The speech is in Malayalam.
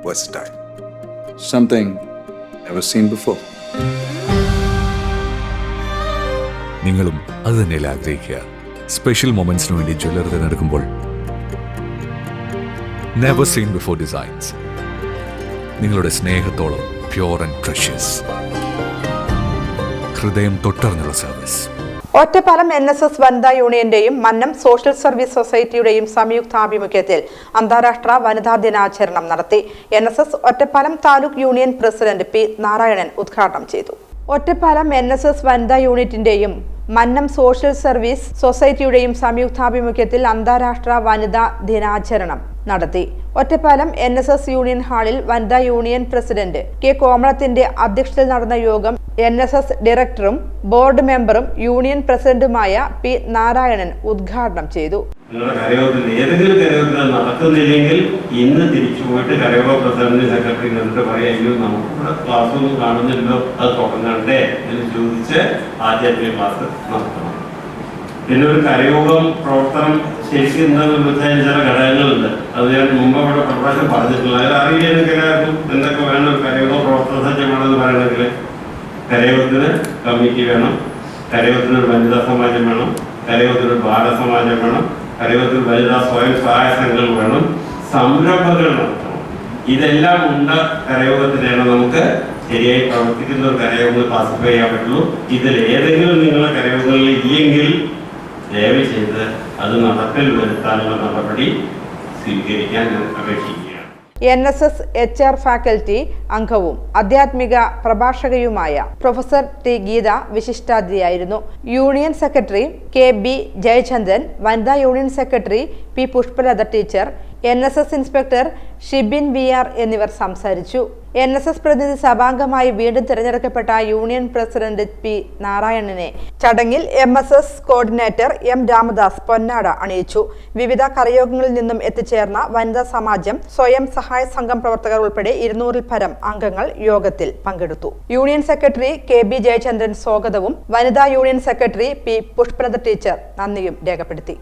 Versatile. Something never seen before. നിങ്ങളും അത് തന്നെയല്ല ആഗ്രഹിക്കുക സ്പെഷ്യൽ മൊമെന്റ്സിന് വേണ്ടി ജ്വല്ലറി തിരഞ്ഞെടുക്കുമ്പോൾ നെവർ സീൻ ബിഫോർ ഡിസൈൻസ് നിങ്ങളുടെ സ്നേഹത്തോളം പ്യുവർ ആൻഡ് പ്രഷ്യസ് ഹൃദയം തൊട്ടറിഞ്ഞുള്ള service Ottapalam N S S വനിതാ യൂണിയന്റെയും മന്നം സോഷ്യൽ സർവീസ് സൊസൈറ്റിയുടെയും സംയുക്താഭിമുഖ്യത്തിൽ അന്താരാഷ്ട്ര വനിതാ ദിനാചരണം നടത്തി. N S S Ottapalam taluk union president P Narayanan ഉദ്ഘാടനം ചെയ്തു. ഒറ്റപ്പാലം എൻ എസ് എസ് വനിതാ യൂണിറ്റിന്റെയും മന്നം സോഷ്യൽ സർവീസ് സൊസൈറ്റിയുടെയും സംയുക്താഭിമുഖ്യത്തിൽ അന്താരാഷ്ട്ര വനിതാ ദിനാചരണം നടത്തി. Ottapalam N S S union ഹാളിൽ വനിതാ യൂണിയൻ പ്രസിഡന്റ് കെ കോമളത്തിന്റെ അധ്യക്ഷതയിൽ നടന്ന യോഗം എൻ എസ് എസ് ഡയറക്ടറും ബോർഡ് മെമ്പറും യൂണിയൻ പ്രസിഡന്റുമായ പി നാരായണൻ ഉദ്ഘാടനം ചെയ്തു. ഏതെങ്കിലും കരയോഗത്തിൽ നടക്കുന്നില്ലെങ്കിൽ ഇന്ന് തിരിച്ചു പോയിട്ട് കരയോഗ പ്രസിഡന്റ് സെക്രട്ടറി എന്നിട്ട് പറയാം അയ്യോ നമുക്കിവിടെ ക്ലാസ് ഒന്നും കാണുന്നില്ലല്ലോ അത് തുടങ്ങണ്ടേ എന്ന് ചോദിച്ച് ആദ്യത്തെ ക്ലാസ് നടത്തണം. പിന്നെ ഒരു കരയോഗം പ്രവർത്തനം ശരിക്കും എന്താണെന്ന് വെച്ചാൽ ചില ഘടകങ്ങളുണ്ട്. അത് ഞാൻ മുമ്പ് അവിടെ പ്രഭാഷണം പറഞ്ഞിട്ടില്ല. അതിൽ അറിയില്ല എന്തൊക്കെ വേണം കരയോഗ പ്രവർത്തന സജ്ജമാണെന്ന് പറയണമെങ്കിൽ കരയോഗത്തിന് കമ്മിറ്റി വേണം. തലയോത്തിന് ഒരു വനിതാ സമാജം വേണം. തലയോത്തിന് ഒരു ബാല സമാജം വേണം. കരയോഗത്തിൽ വനിതാ സ്വയം സഹായ സംഘങ്ങൾ വേണം. സംരംഭങ്ങൾ നടത്തണം. ഇതെല്ലാം ഉണ്ട് കരയോഗത്തിനാണ് നമുക്ക് ശരിയായി പ്രവർത്തിക്കുന്ന ഒരു കരയോഗങ്ങൾ ക്ലാസിഫൈ ചെയ്യാൻ പറ്റുള്ളൂ. ഇതിൽ ഏതെങ്കിലും നിങ്ങളുടെ കരയോഗങ്ങളിൽ ഇല്ലെങ്കിൽ ദയവ് ചെയ്ത് അത് നടപ്പിൽ വരുത്താനുള്ള നടപടി സ്വീകരിക്കാൻ ഞാൻ അപേക്ഷിക്കുകയാണ് N S S H R faculty അംഗവും ആധ്യാത്മിക പ്രഭാഷകയുമായ professor T Geetha വിശിഷ്ടാതിഥിയായിരുന്നു. Union secretary K B Jayachandran വനിതാ union secretary P Pushpalatha teacher N S S inspector Shibin V R എന്നിവർ സംസാരിച്ചു. എൻ എസ് എസ് പ്രതിനിധി സഭാംഗമായി വീണ്ടും തിരഞ്ഞെടുക്കപ്പെട്ട യൂണിയൻ പ്രസിഡന്റ് പി നാരായണനെ ചടങ്ങിൽ M S S coordinator M Ramadas പൊന്നാട അണിയിച്ചു. വിവിധ കരയോഗങ്ങളിൽ നിന്നും എത്തിച്ചേർന്ന വനിതാ സമാജം സ്വയം സഹായ സംഘം പ്രവർത്തകർ ഉൾപ്പെടെ ഇരുന്നൂറിൽ പരം അംഗങ്ങൾ യോഗത്തിൽ പങ്കെടുത്തു. Union secretary K B Jayachandran സ്വാഗതവും വനിതാ union secretary P Pushpalatha teacher നന്ദിയും രേഖപ്പെടുത്തി.